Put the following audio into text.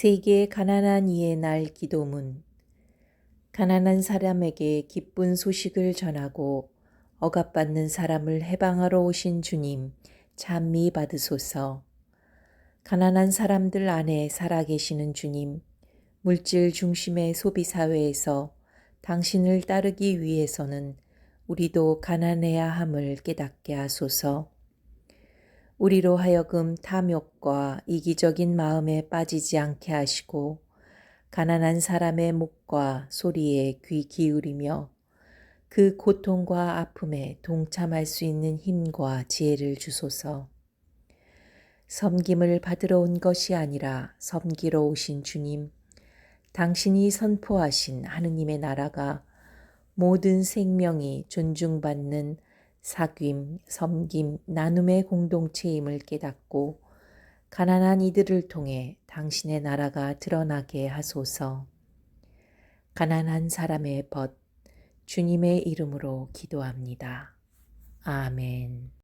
세계 가난한 이의 날 기도문 가난한 사람에게 기쁜 소식을 전하고 억압받는 사람을 해방하러 오신 주님 찬미 받으소서. 가난한 사람들 안에 살아계시는 주님, 물질 중심의 소비 사회에서 당신을 따르기 위해서는 우리도 가난해야 함을 깨닫게 하소서. 우리로 하여금 탐욕과 이기적인 마음에 빠지지 않게 하시고 가난한 사람의 목과 소리에 귀 기울이며 그 고통과 아픔에 동참할 수 있는 힘과 지혜를 주소서. 섬김을 받으러 온 것이 아니라 섬기러 오신 주님, 당신이 선포하신 하느님의 나라가 모든 생명이 존중받는 사귐, 섬김, 나눔의 공동체임을 깨닫고 가난한 이들을 통해 당신의 나라가 드러나게 하소서. 가난한 사람의 벗, 주님의 이름으로 기도합니다. 아멘.